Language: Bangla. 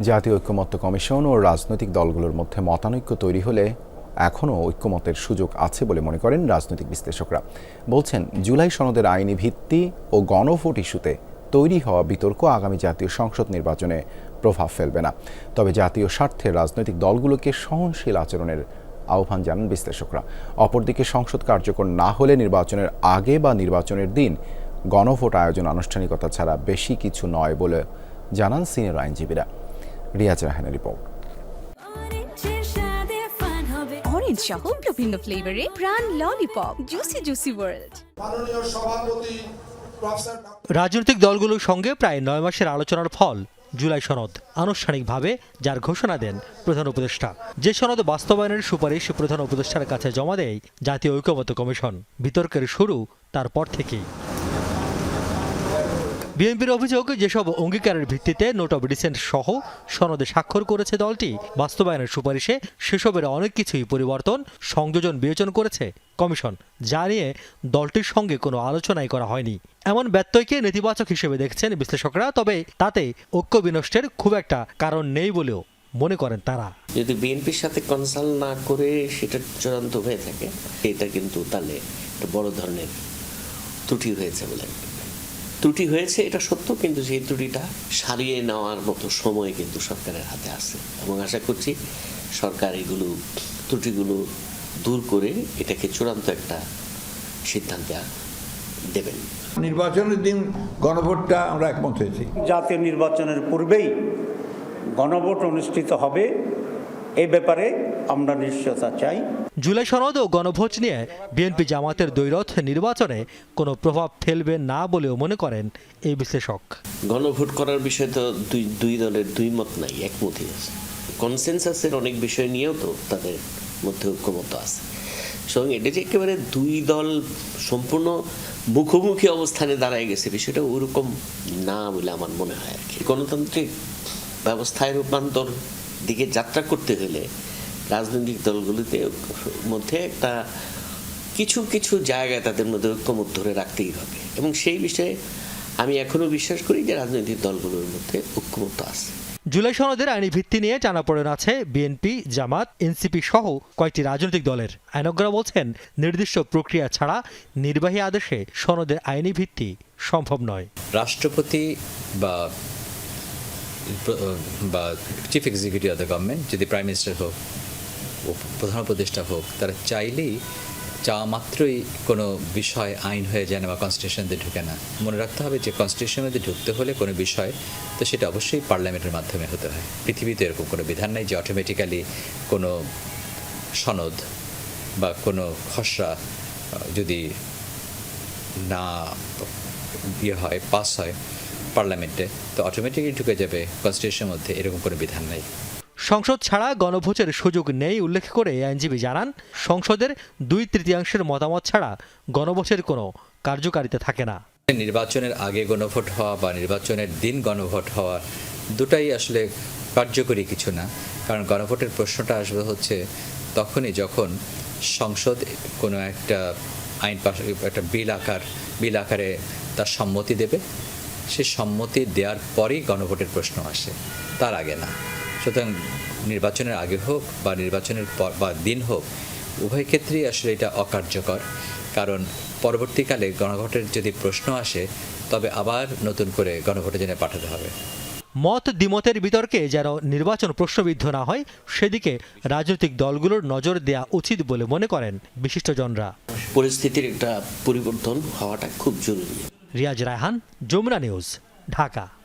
জাতীয় ঐক্যমত্য কমিশন ও রাজনৈতিক দলগুলোর মধ্যে মতানৈক্য তৈরি হলে এখনও ঐক্যমতের সুযোগ আছে বলে মনে করেন রাজনৈতিক বিশ্লেষকরা। বলছেন, জুলাই সনদের আইনি ভিত্তি ও গণভোট ইস্যুতে তৈরি হওয়া বিতর্ক আগামী জাতীয় সংসদ নির্বাচনে প্রভাব ফেলবে না। তবে জাতীয় স্বার্থে রাজনৈতিক দলগুলোকে সহনশীল আচরণের আহ্বান জানান বিশ্লেষকরা। অপরদিকে সংসদ কার্যকর না হলে নির্বাচনের আগে বা নির্বাচনের দিন গণভোট আয়োজন আনুষ্ঠানিকতা ছাড়া বেশি কিছু নয় বলে জানান সিনিয়র আইনজীবীরা। রিয়াজ রাহানের রিপোর্ট। অরেঞ্জ সহ বিভিন্ন ফ্লেভারে প্রাণ ললিপপ জুসি জুসি ওয়ার্ল্ড মাননীয় সভাপতি রাজনৈতিক দলগুলোর সঙ্গে প্রায় নয় মাসের আলোচনার ফল জুলাই সনদ আনুষ্ঠানিকভাবে যার ঘোষণা দেন প্রধান উপদেষ্টা। যে সনদ বাস্তবায়নের সুপারিশ প্রধান উপদেষ্টার কাছে জমা দেয় জাতীয় ঐক্যমত্য কমিশন। বিতর্কের শুরু তারপর থেকেই। বিএনপির অভিযোগ, যেসব অঙ্গীকারের ভিত্তিতে নোট অব ডিসেন্ট সহ সনদে স্বাক্ষর করেছে দলটি, বাস্তবায়নের সুপারিশে সেসবের অনেক কিছুই পরিবর্তন, সংযোজন বিবেচনা করেছে কমিশন, যা নিয়ে দলটির সঙ্গে কোনো আলোচনাই করা হয়নি এমন ব্যত্যয়কে নেতিবাচক হিসেবে দেখছেন বিশ্লেষকরা, তবে তাতে ঐক্য বিনষ্টের খুব একটা কারণ নেই বলেও মনে করেন তারা যদি বিএনপির সাথে কনসাল্ট না করে সেটা চূড়ান্ত হয়ে থাকে, এটা কিন্তু তাহলে বড় ধরনের ত্রুটি হয়েছে বলে। ত্রুটি হয়েছে এটা সত্য কিন্তু সেই ত্রুটিটা সারিয়ে নেওয়ার মতো সময় কিন্তু সরকারের হাতে আছে। এবং আশা করছি সরকার এগুলো ত্রুটিগুলো দূর করে এটাকে চূড়ান্ত একটা সিদ্ধান্তে দেবেন। নির্বাচনের দিন গণভোটটা আমরা একমত হয়েছি। জাতীয় নির্বাচনের পূর্বেই গণভোট অনুষ্ঠিত হবে এ ব্যাপারে আমরা নিশ্চয়তা চাই। জুলাই সনদ ও গণভোট নিয়ে বিএনপি জামাতের দ্বৈরথ নির্বাচনে কোনো প্রভাব ফেলবে না বলেও মনে করেন এই বিশ্লেষক। গণভোট করার বিষয়ে তো দুই দুই দলের দুই মত নাই, একমতই আছে। কনসেনসাসের অনেক বিষয় নিয়েও তো তাদের মধ্যে ঐক্যমত আছে। সুতরাং এটা যে একেবারে দুই দল সম্পূর্ণ মুখোমুখি অবস্থানে দাঁড়ায় গেছে, বিষয়টা ওরকম না বলে আমার মনে হয় আর কি। গণতান্ত্রিক ব্যবস্থায় রূপান্তর দিকে যাত্রা করতে হলে রাজনৈতিক দলগুলিতে মধ্যে একটা কিছু কিছু জায়গায় তাদের মধ্যে ঐক্যমত ধরে রাখতেই হবে। এবং সেই বিষয়ে আমি এখনও বিশ্বাস করি যে রাজনৈতিক দলগুলোর মধ্যে ঐক্যমত আছে। জুলাই সনদের আইনি ভিত্তি নিয়ে টানাপোড়েন আছে বিএনপি জামাত এনসিপি সহ কয়েকটি রাজনৈতিক দলের। আইনজ্ঞরা বলছেন নির্দিষ্ট প্রক্রিয়া ছাড়া নির্বাহী আদেশে সনদের আইনি ভিত্তি সম্ভব নয়। রাষ্ট্রপতি বা বা chief executive of the government যদি প্রাইম মিনিস্টার হোক প্রধান উপদেষ্টা হোক, তারা চাইলেই চাওয়া মাত্রই কোনো বিষয়, আইন হয়ে যায় না বা কনস্টিটিউশনতে ঢুকে না। মনে রাখতে হবে যে কনস্টিটিউশনের মধ্যে ঢুকতে হলে কোনো বিষয়, তো সেটা অবশ্যই পার্লামেন্টের মাধ্যমে হতে হয়। পৃথিবীতে এরকম কোনো বিধান নেই যে অটোমেটিক্যালি কোনো সনদ বা কোনো খসড়া যদি না ইয়ে হয় পাস হয় পার্লামেন্টে তো অটোমেটিকলি ঢুকে যাবে কনস্টিটিউশনের মধ্যে এরকম কোনো বিধান নেই। সংসদ ছাড়া গণভোটের সুযোগ নেই উল্লেখ করে আইনজীবী জানান, সংসদের দুই তৃতীয়াংশের মতামত ছাড়া গণভোটের কোনো কার্যকারিতা থাকে না। নির্বাচনের আগে গণভোট হওয়া বা নির্বাচনের দিন গণভোট হওয়া দুটাই আসলে কার্যকরী কিছু না। কারণ গণভোটের প্রশ্নটা আসবে হচ্ছে তখনই যখন সংসদ কোনো একটা আইন পাশ, একটা বিল আকার, বিল আকারে তার সম্মতি দেবে। সে সম্মতি দেওয়ার পরেই গণভোটের প্রশ্ন আসে, তার আগে না। সুতরাং নির্বাচনের আগে হোক বা নির্বাচনের পর বা দিন হোক উভয় ক্ষেত্রেই আসলে এটা অকার্যকর। কারণ পরবর্তীকালে গণভোটের যদি প্রশ্ন আসে তবে আবার নতুন করে গণভোটের জন্য পাঠাতে হবে। মত দ্বিমতের বিতর্কে যেন নির্বাচন প্রশ্নবিদ্ধ না হয় সেদিকে রাজনৈতিক দলগুলোর নজর দেয়া উচিত বলে মনে করেন বিশিষ্টজনরা। পরিস্থিতির একটা পরিবর্তন হওয়াটা খুব জরুরি। রিয়াজ রায়হান যমুনা নিউজ ঢাকা।